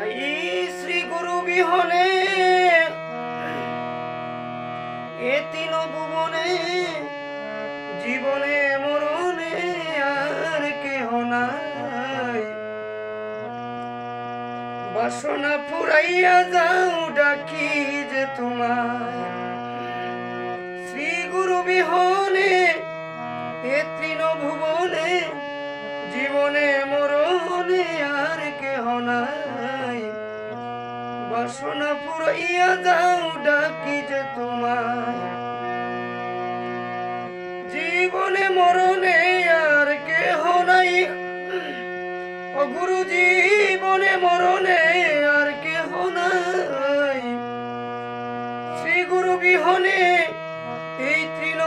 শ্রী গুরু বিহনে, এ তিন ভুবনে, জীবনে মরণে আর কেহ নাই। বাসনা পুরাইয়া যাও, ডাকি যে তোমার শ্রী গুরু বিহনে, এ তৃণ ভুবনে, জীবনে মরণে আর কেহ নাই। বাসনা পুরাইয়া যাও, ডাকি যে তোমার জীবনে মরণে আর কেহ নাই। ও গুরু জীবনে মরণে আর কেহ নাই। শ্রী গুরু বিহনে, এই তৃণ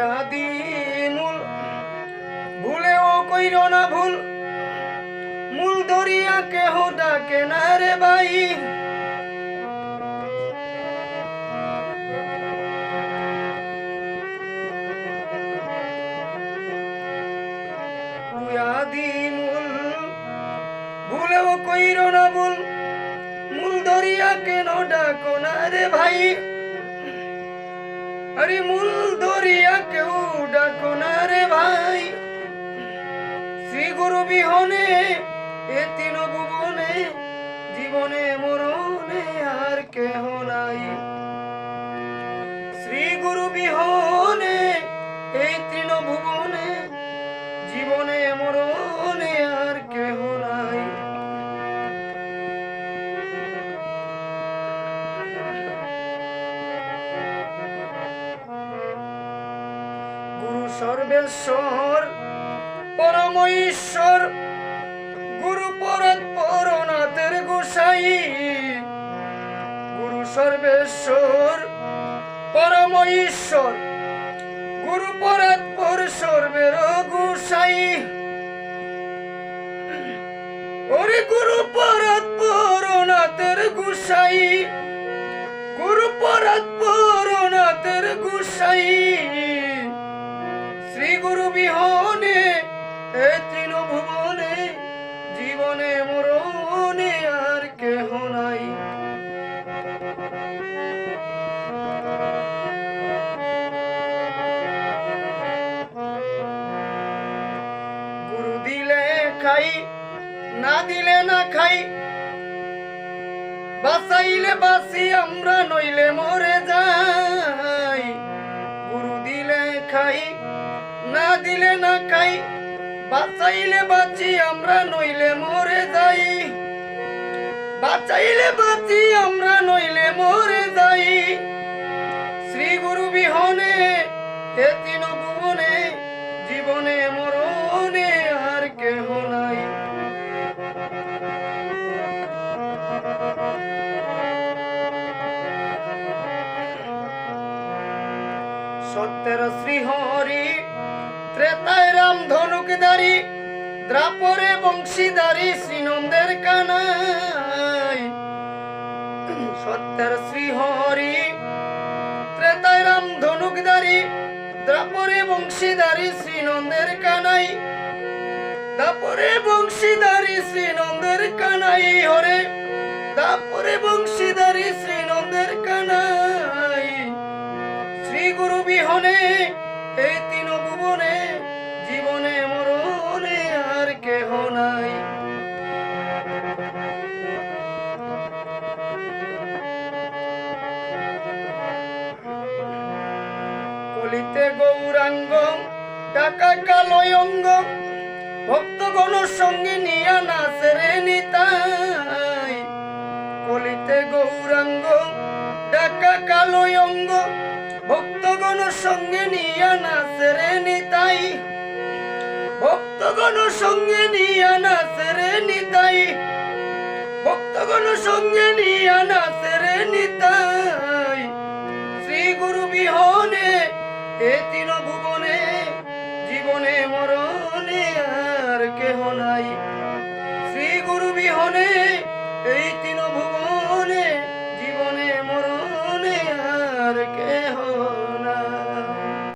আদি মূল ভুলেও না ভুল। মূল দরিয়া কেহ ডাকে না রে ভাই। ভুলেও কইর না ভুল। মূল দরিয়া কেন ডাকো না রে ভাই। আরে মূল দরিয়া কেউ ডাকো না রে ভাই। শ্রী গুরু বিহনে, এ তিন ভুবনে জীবনে মরণে আর কেহ সর্বেশ্বর পরম ঈশ্বর, গুরু পরত পরনাথের গোসাই। গুরু সর্বেশ্বর পরম ঈশ্বর, গুরু পরত পর সর্বের গোসাই। ওরে গুরু পরত পরনাথের গোসাই, গুরু পরত পরনাথের গোসাই। গুরু বিহনে, এ তৃণ ভুবনে জীবনে মরণে আর কেহ নাই। গুরু দিলে খাই, না দিলে না খাই, বাঁচাইলে বাঁচি, আমরা নইলে মরে যাই। দিলে না খাই, বাঁচাইলে বাঁচি, আমরা নইলে মরে যাই। বাঁচাইলে বাঁচি, আমরা নইলে মরে যাই। শ্রী গুরু বিহনে, হে তিন ভুবনে, জীবনে মরণে আর কেহ নাই। সত্যের শ্রীহরি ত্রেতায় রাম ধনুকদারি দ্রাপরে বংশীদারি শ্রীনন্দের কানাই। সত্যের শ্রীহরি, ত্রেতায় রাম ধনুকদারি দ্রাপরে বংশীদারি শ্রীনন্দের কানাই। দাপরে বংশীদারি শ্রীনন্দের কানাই হরে দাপরে বংশীদারি শ্রীনন্দের কানাই। শ্রী বিহনে এই কলিতে গৌরাঙ্গ টাকা কালয়ঙ্গ ভক্তগণ সঙ্গে নিয়া নাচরে নিতাই। কলিতে গৌরাঙ্গ ডাকা কালয়ঙ্গ ভক্তগণ সঙ্গে নিয়া নাচরে নিতাই। ভক্তগণ সঙ্গে নিয়া নাচরে নিতাই। ভক্তগণ সঙ্গে নিয়া নাচরে নিতাই। এই তৃণমূল